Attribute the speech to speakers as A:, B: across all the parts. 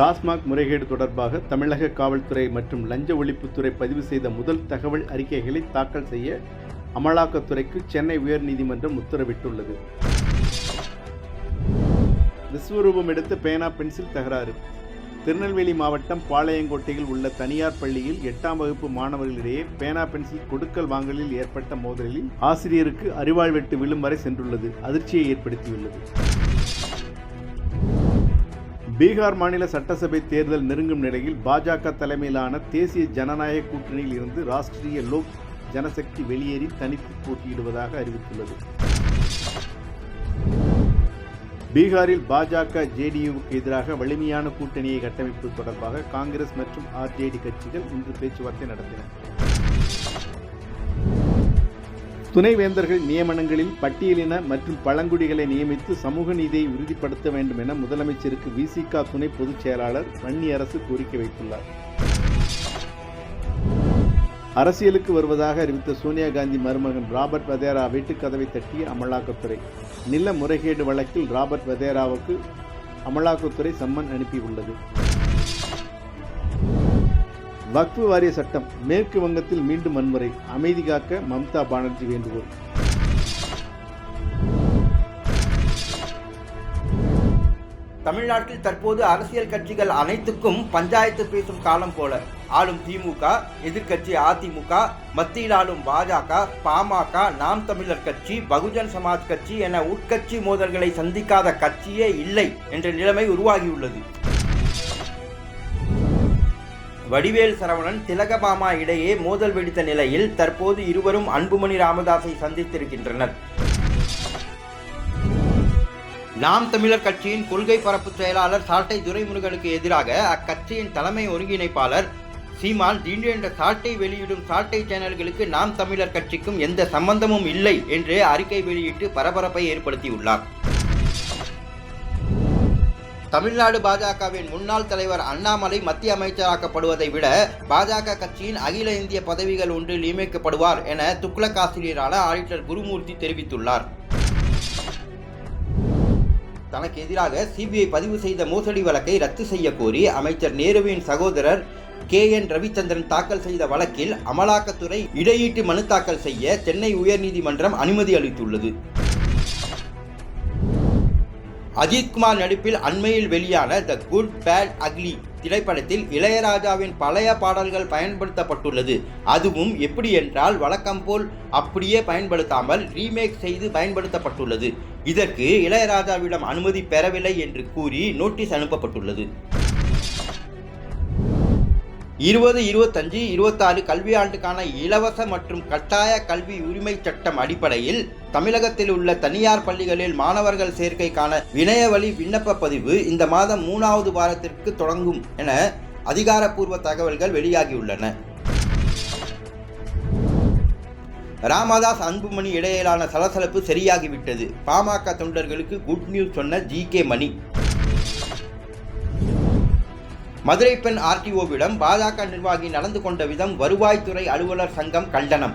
A: டாஸ்மாக் முறைகேடு தொடர்பாக தமிழக காவல்துறை மற்றும் லஞ்ச ஒழிப்புத்துறை பதிவு செய்த முதல் தகவல் அறிக்கைகளை தாக்கல் செய்ய அமலாக்கத்துறைக்கு சென்னை உயர்நீதிமன்றம் உத்தரவிட்டுள்ளது. விஸ்வரூபம் எடுத்த பேனா பென்சில் தகராறு. திருநெல்வேலி மாவட்டம் பாளையங்கோட்டையில் உள்ள தனியார் பள்ளியில் எட்டாம் வகுப்பு மாணவர்களிடையே பேனா பென்சில் கொடுக்கல் வாங்கலில் ஏற்பட்ட மோதலில் ஆசிரியருக்கு அரிவாள் வெட்டு விழும் வரை சென்றுள்ளது. அதிர்ச்சியை ஏற்படுத்தியுள்ளது. பீகார் மாநில சட்டசபை தேர்தல் நெருங்கும் நிலையில் பாஜக தலைமையிலான தேசிய ஜனநாயக கூட்டணியில் இருந்து ராஷ்டிரிய லோக் ஜனசக்தி வெளியேறி தனித்து போட்டியிடுவதாக அறிவித்துள்ளது. பீகாரில் பாஜக ஜேடியுவுக்கு எதிராக வலிமையான கூட்டணியை கட்டமைப்பது தொடர்பாக காங்கிரஸ் மற்றும் ஆர்ஜேடி கட்சிகள் இன்று பேச்சுவார்த்தை நடத்தின. துணைவேந்தர்கள் நியமனங்களில் பட்டியலின மற்றும் பழங்குடிகளை நியமித்து சமூக நீதியை உறுதிப்படுத்த வேண்டும் என முதலமைச்சருக்கு விசிக துணை பொதுச் செயலாளர் வன்னியரசு கோரிக்கை வைத்துள்ளார். அரசியலுக்கு வருவதாக அறிவித்த சோனியா காந்தி மருமகன் ராபர்ட் வதேரா வீட்டுக் கதவை தட்டிய அமலாக்கத்துறை. நில முறைகேடு வழக்கில் ராபர்ட் வதேராவுக்கு அமலாக்கத்துறை சம்மன் அனுப்பியுள்ளது. வக்ஃபு வாரிய சட்டம் மேற்கு வங்கத்தில் மீண்டும் வன்முறை. அமைதி காக்க மம்தா பானர்ஜி வேண்டுகோள்.
B: தமிழ்நாட்டில் தற்போது அரசியல் கட்சிகள் அனைத்துக்கும் பஞ்சாயத்து பேசும் காலம் போல. ஆளும் திமுக எதிர்க்கட்சி அதிமுக மத்தியில் ஆளும் பாஜக பாமக நாம் தமிழர் கட்சி பகுஜன் சமாஜ் கட்சி என உட்கட்சி மோதல்களை சந்திக்காத கட்சியே இல்லை என்ற நிலைமை உருவாகியுள்ளது. வடிவேல் சரவணன் திலகபாமா இடையே மோதல் வெடித்த நிலையில் தற்போது இருவரும் அன்புமணி ராமதாஸை சந்தித்திருக்கின்றனர். நாம் தமிழர் கட்சியின் கொள்கை பரப்பு செயலாளர் சாட்டை துரைமுருகனுக்கு எதிராக அக்கட்சியின் தலைமை ஒருங்கிணைப்பாளர் சீமான் திடீரென்ற சாட்டை வெளியிடும் சாட்டை சேனல்களுக்கு நாம் தமிழர் கட்சிக்கும் எந்த சம்பந்தமும் இல்லை என்று அறிக்கை வெளியிட்டு பரபரப்பை ஏற்படுத்தியுள்ளார். தமிழ்நாடு பாஜகவின் முன்னாள் தலைவர் அண்ணாமலை மத்திய அமைச்சராக்கப்படுவதை விட பாஜக கட்சியின் அகில இந்திய பதவிகள் ஒன்றில் நியமிக்கப்படுவார் என துக்ளக் ஆசிரியரான ஆடிட்டர் குருமூர்த்தி தெரிவித்துள்ளார். தனக்கு எதிராக சிபிஐ பதிவு செய்த மோசடி வழக்கை ரத்து செய்ய கோரி அமைச்சர் நேருவின் சகோதரர் கே என் ரவிச்சந்திரன் தாக்கல் செய்த வழக்கில் அமலாக்கத்துறை இடையீட்டு மனு தாக்கல் செய்ய சென்னை உயர்நீதிமன்றம் அனுமதி அளித்துள்ளது. அஜித்குமார் நடிப்பில் அண்மையில் வெளியான த குட் பேட் அக்லி திரைப்படத்தில் இளையராஜாவின் பழைய பாடல்கள் பயன்படுத்தப்பட்டுள்ளது. அதுவும் எப்படி என்றால் வழக்கம் போல் அப்படியே பயன்படுத்தாமல் ரீமேக் செய்து பயன்படுத்தப்பட்டுள்ளது. இதற்கு இளையராஜாவிடம் அனுமதி பெறவில்லை என்று கூறி நோட்டீஸ் அனுப்பப்பட்டுள்ளது. இருபது இருபத்தஞ்சு இருபத்தாறு கல்வியாண்டுக்கான இலவச மற்றும் கட்டாய கல்வி உரிமை சட்டம் அடிப்படையில் தமிழகத்தில் உள்ள தனியார் பள்ளிகளில் மாணவர்கள் சேர்க்கைக்கான வினயவழி விண்ணப்ப பதிவு இந்த மாதம் மூணாவது வாரத்திற்கு தொடங்கும் என அதிகாரப்பூர்வ தகவல்கள் வெளியாகியுள்ளன. ராமதாஸ் அன்புமணி இடையிலான சலசலப்பு சரியாகிவிட்டது. பாமக தொண்டர்களுக்கு குட் நியூஸ் சொன்ன ஜி கே மணி. மதுரை பெண் ஆர்டிஓவிடம் பாஜக நிர்வாகி நடந்து கொண்ட விதம் வருவாய்த்துறை அலுவலர் சங்கம் கண்டனம்.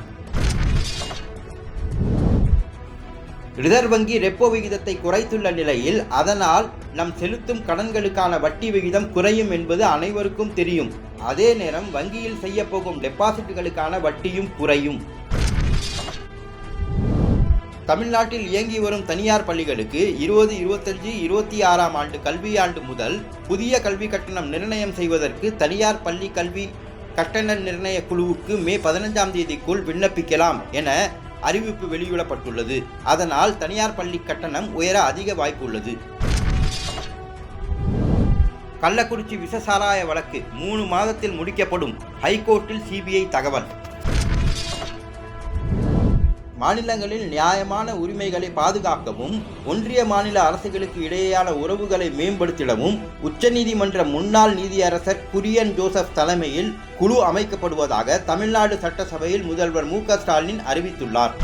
B: ரிசர்வ் வங்கி ரெப்போ விகிதத்தை குறைத்துள்ள நிலையில் அதனால் நம் செலுத்தும் கடன்களுக்கான வட்டி விகிதம் குறையும் என்பது அனைவருக்கும் தெரியும். அதே நேரம் வங்கியில் செய்யப்போகும் டெபாசிட்டுகளுக்கான வட்டியும் குறையும். தமிழ்நாட்டில் இயங்கி வரும் தனியார் பள்ளிகளுக்கு இருபது இருபத்தஞ்சு இருபத்தி ஆறாம் ஆண்டு கல்வியாண்டு முதல் புதிய கல்வி கட்டணம் நிர்ணயம் செய்வதற்கு தனியார் பள்ளி கல்வி கட்டண நிர்ணய குழுவுக்கு மே பதினஞ்சாம் தேதிக்குள் விண்ணப்பிக்கலாம் என அறிவிப்பு வெளியிடப்பட்டுள்ளது. அதனால் தனியார் பள்ளி கட்டணம் உயர அதிக வாய்ப்பு உள்ளது. கள்ளக்குறிச்சி விசசாராய வழக்கு மூணு மாதத்தில் முடிக்கப்படும். ஹைகோர்ட்டில் சிபிஐ தகவல். மாநிலங்களில் நியாயமான உரிமைகளை பாதுகாக்கவும் ஒன்றிய மாநில அரசுகளுக்கு இடையேயான உறவுகளை மேம்படுத்திடவும் உச்சநீதிமன்ற முன்னாள் நீதியரசர் குரியன் ஜோசப் தலைமையில் குழு அமைக்கப்படுவதாக தமிழ்நாடு சட்டசபையில் முதல்வர் மு ஸ்டாலின் அறிவித்துள்ளார்.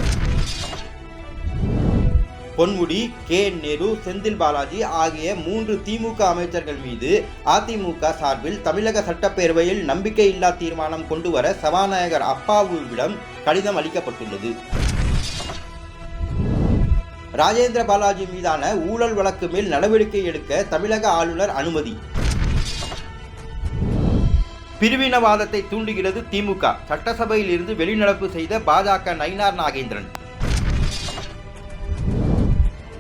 B: பொன்முடி கே. நேரு செந்தில் பாலாஜி ஆகிய மூன்று திமுக அமைச்சர்கள் மீது அதிமுக சார்பில் தமிழக சட்டப்பேரவையில் நம்பிக்கையில்லா தீர்மானம் கொண்டுவர சபாநாயகர் அப்பாவுவிடம் கடிதம் அளிக்கப்பட்டுள்ளது. ராஜேந்திர பாலாஜி மீதான ஊழல் வழக்கு மேல் நடவடிக்கை எடுக்க தமிழக ஆளுநர் அனுமதி. பிரிவினவாதத்தை தூண்டுகிறது திமுக. சட்டசபையில் இருந்து வெளிநடப்பு செய்த பாஜக நயினார் நாகேந்திரன்.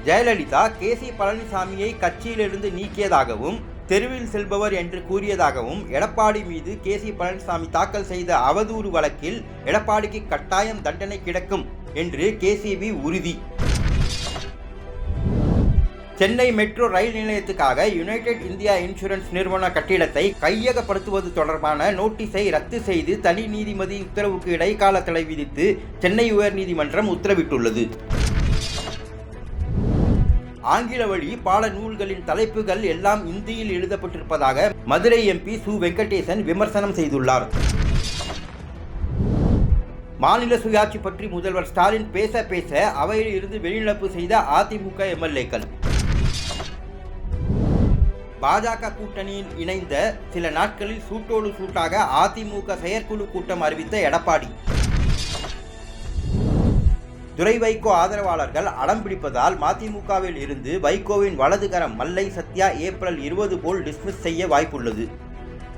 B: ஜெயலலிதா கே சி பழனிசாமியை கட்சியிலிருந்து நீக்கியதாகவும் தெருவில் செல்பவர் என்று கூறியதாகவும் எடப்பாடி மீது கே சி பழனிசாமி தாக்கல் செய்த அவதூறு வழக்கில் எடப்பாடிக்கு கட்டாயம் தண்டனை கிடைக்கும் என்று கேசிபி உறுதி. சென்னை மெட்ரோ ரயில் நிலையத்துக்காக யுனைடெட் இந்தியா இன்சூரன்ஸ் நிறுவன கட்டிடத்தை கையகப்படுத்துவது தொடர்பான நோட்டீஸை ரத்து செய்து தனி நீதிமதி உத்தரவுக்கு இடைக்கால தடை விதித்து சென்னை உயர்நீதிமன்றம் உத்தரவிட்டுள்ளது. ஆங்கில வழி பாட நூல்களின் தலைப்புகள் எல்லாம் இந்தியில் எழுதப்பட்டிருப்பதாக மதுரை எம்பி சு. வெங்கடேசன் விமர்சனம் செய்துள்ளார். மாநில சுயாட்சி பற்றி முதல்வர் ஸ்டாலின் பேச பேச அவையில் இருந்து வெளிநடப்பு செய்த அதிமுக எம்எல்ஏக்கள் பாஜக கூட்டணியில் இணைந்த சில நாட்களில் சூட்டோடு சூட்டாக அதிமுக செயற்குழு கூட்டம் அறிவித்த எடப்பாடி. துரை வைகோ ஆதரவாளர்கள் அடம் பிடிப்பதால் மதிமுகவில் இருந்து வைகோவின் வலதுகரம் மல்லை சத்யா ஏப்ரல் இருபது போல் டிஸ்மிஸ் செய்ய வாய்ப்புள்ளது.